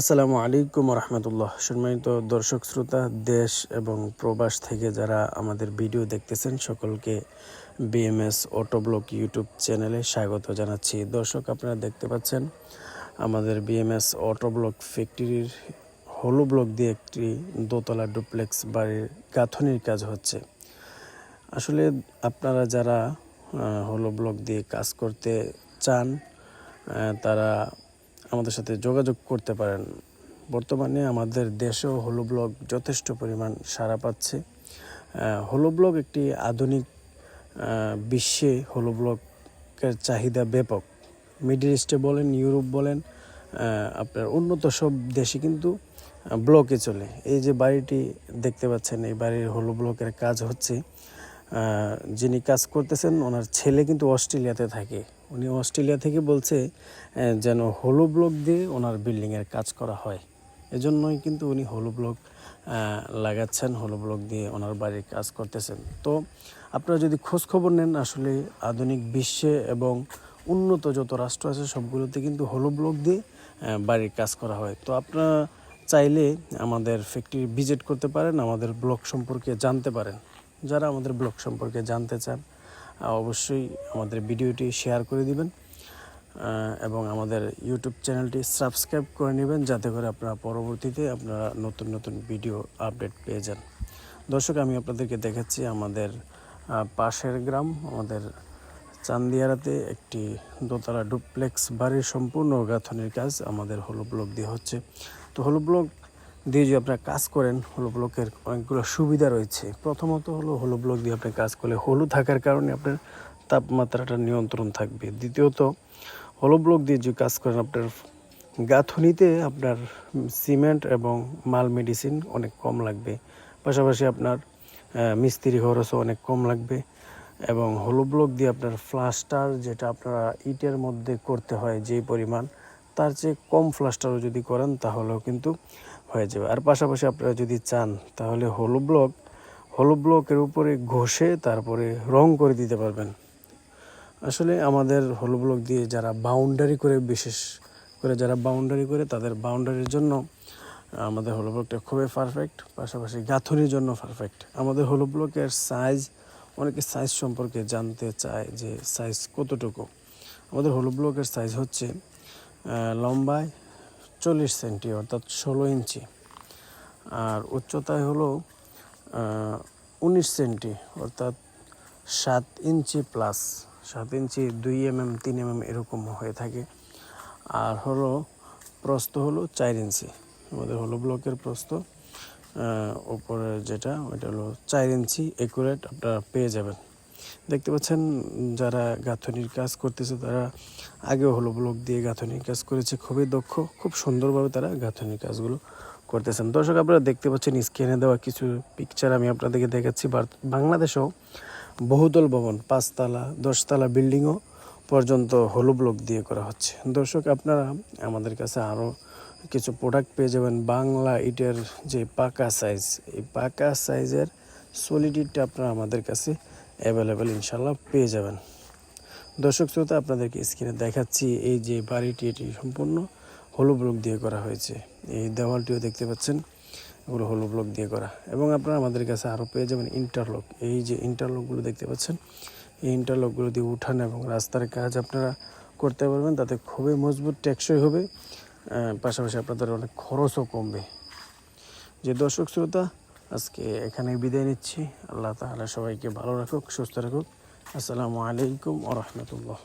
আসসালামু আলাইকুম রহমতুল্লাহ সম্মানিত দর্শক, শ্রোতা, দেশ এবং প্রবাস থেকে যারা আমাদের ভিডিও দেখতেছেন, সকলকে বিএমএস অটোব্লক ইউটিউব চ্যানেলে স্বাগত জানাচ্ছি। দর্শক, আপনারা দেখতে পাচ্ছেন, আমাদের বিএমএস অটোব্লক ফ্যাক্টরির হলো ব্লক দিয়ে একটি দোতলা ডুপ্লেক্স বাড়ির গাঁথনির কাজ হচ্ছে। আসলে আপনারা যারা হলো ব্লক দিয়ে কাজ করতে চান তারা আমাদের সাথে যোগাযোগ করতে পারেন। বর্তমানে আমাদের দেশেও হলো ব্লগ যথেষ্ট পরিমাণ সাড়া পাচ্ছে। হলো ব্লক একটি আধুনিক বিশ্বে হলো ব্লগের চাহিদা ব্যাপক। মিডল ইস্টে বলেন, ইউরোপ বলেন আপনার উন্নত সব দেশে কিন্তু ব্লকে চলে। এই যে বাড়িটি দেখতে পাচ্ছেন, এই বাড়ির হলো ব্লকের কাজ হচ্ছে যিনি কাজ করতেছেন, ওনার ছেলে কিন্তু অস্ট্রেলিয়াতে থাকে। উনি অস্ট্রেলিয়া থেকে বলছে যেন হলো ব্লক দিয়ে ওনার বিল্ডিংয়ের কাজ করা হয়। এজন্যই কিন্তু উনি হলো ব্লক লাগাচ্ছেন, হলো ব্লক দিয়ে ওনার বাড়ির কাজ করতেছেন। তো আপনারা যদি খোঁজ খবর নেন, আসলে আধুনিক বিশ্বে এবং উন্নত যত রাষ্ট্র আছে, সবগুলোতে কিন্তু হলো ব্লক দিয়ে বাড়ির কাজ করা হয়। তো আপনারা চাইলে আমাদের ফ্যাক্টরি ভিজিট করতে পারেন, আমাদের ব্লক সম্পর্কে জানতে পারেন। যারা আমাদের ব্লগ সম্পর্কে জানতে চান অবশ্যই আমাদের ভিডিওটি শেয়ার করে দিবেন এবং আমাদের ইউটিউব চ্যানেলটি সাবস্ক্রাইব করে নেবেন যাতে করে আপনারা পরবর্তীতে আপনারা নতুন নতুন ভিডিও আপডেট পেয়ে যান। দর্শক, আমি আপনাদেরকে দেখাচ্ছি আমাদের পাশের গ্রাম, আমাদের চান্দিয়ারাতে একটি দোতলা ডুপ্লেক্স বাড়ির সম্পূর্ণ গাঁথনির কাজ আমাদের হলো ব্লক দিয়ে হচ্ছে। তো হলো ব্লক দিয়ে যদি আপনারা কাজ করেন হলো ব্লকের অনেকগুলো সুবিধা রয়েছে। প্রথমত হলো হলো ব্লক দিয়ে আপনি কাজ করলে হলু থাকার কারণে আপনার তাপমাত্রাটা নিয়ন্ত্রণ থাকবে। দ্বিতীয়ত হলো ব্লক দিয়ে যদি কাজ করেন, আপনার গাঁথনিতে আপনার সিমেন্ট এবং মাল মেডিসিন অনেক কম লাগবে। পাশাপাশি আপনার মিস্ত্রি খরচও অনেক কম লাগবে এবং হলো ব্লক দিয়ে আপনার ফ্লাস্টার যেটা আপনারা ইটের মধ্যে করতে হয় যেই পরিমাণ, তার চেয়ে কম ফ্লাস্টারও যদি করেন, তাহলেও কিন্তু হয়ে যাবে। আর পাশাপাশি আপনারা যদি চান, তাহলে হলো ব্লক হলো ব্লকের উপরে ঘষে তারপরে রং করে দিতে পারবেন। আসলে আমাদের হলো ব্লক দিয়ে যারা বাউন্ডারি করে, বিশেষ করে যারা বাউন্ডারি করে, তাদের বাউন্ডারির জন্য, আমাদের হলো ব্লকটা খুবই পারফেক্ট পাশাপাশি গাঁথনির জন্য পারফেক্ট আমাদের হলো ব্লকের সাইজ অনেকে সাইজ সম্পর্কে জানতে চায় যে সাইজ কতটুকু। আমাদের হলো ব্লকের সাইজ হচ্ছে লম্বায় চল্লিশ সেন্টি অর্থাৎ ষোলো ইঞ্চি। আর উচ্চতায় হলো উনিশ সেন্টি অর্থাৎ সাত ইঞ্চি প্লাস। সাত ইঞ্চি দুই এম এম তিন এম এম এরকম হয়ে থাকে। আর হলো প্রস্থ হলো চার ইঞ্চি। আমাদের হলো ব্লকের প্রস্থ আহ, উপরে যেটা ওইটা হলো চার ইঞ্চি একুরেট আপনারা পেয়ে যাবেন। দেখতে পাচ্ছেন, যারা গাঁথনির কাজ করতেছে তারা আগেও হলো ব্লক দিয়ে গাঁথনির কাজ করেছে, খুবই দক্ষ, খুব সুন্দরভাবে তারা গাঁথনির কাজগুলো করতেছেন। দর্শক, আপনারা দেখতে পাচ্ছেন স্ক্রিনে দেওয়া কিছু পিকচার আমি আপনাদেরকে দেখাচ্ছি। বাংলাদেশেও বহুতল ভবন, পাঁচতলা, দশতলা বিল্ডিংও পর্যন্ত হলো ব্লক দিয়ে করা হচ্ছে। দর্শক, আপনারা আমাদের কাছে আরও কিছু প্রোডাক্ট পেয়ে যাবেন। বাংলা ইটের যে পাকা সাইজ এই পাকা সাইজের সলিডিটটা আপনারা আমাদের কাছে অ্যাভেলেবেল ইনশাল্লাহ পেয়ে যাবেন। দর্শক শ্রোতা, আপনাদেরকে স্ক্রিনে দেখাচ্ছি এই যে বাড়িটি, এটি সম্পূর্ণ হলো ব্লক দিয়ে করা হয়েছে। এই দেওয়ালটিও দেখতে পাচ্ছেন এগুলো হলো ব্লক দিয়ে করা। এবং আপনারা আমাদের কাছে আরও পেয়ে যাবেন ইন্টারলক এই যে ইন্টারলকগুলো দেখতে পাচ্ছেন, এই ইন্টারলকগুলো দিয়ে উঠান এবং রাস্তার কাজ আপনারা করতে পারবেন। তাতে খুবই মজবুত, টেকসই হবে। পাশাপাশি আপনাদের অনেক খরচও কমবে। যে দর্শক শ্রোতা আজকে এখানে বিদায় নিচ্ছি। আল্লাহ তাহলে সবাইকে ভালো রাখুক, সুস্থ রাখুক। আসসালামু আলাইকুম ও রাহমাতুল্লাহ।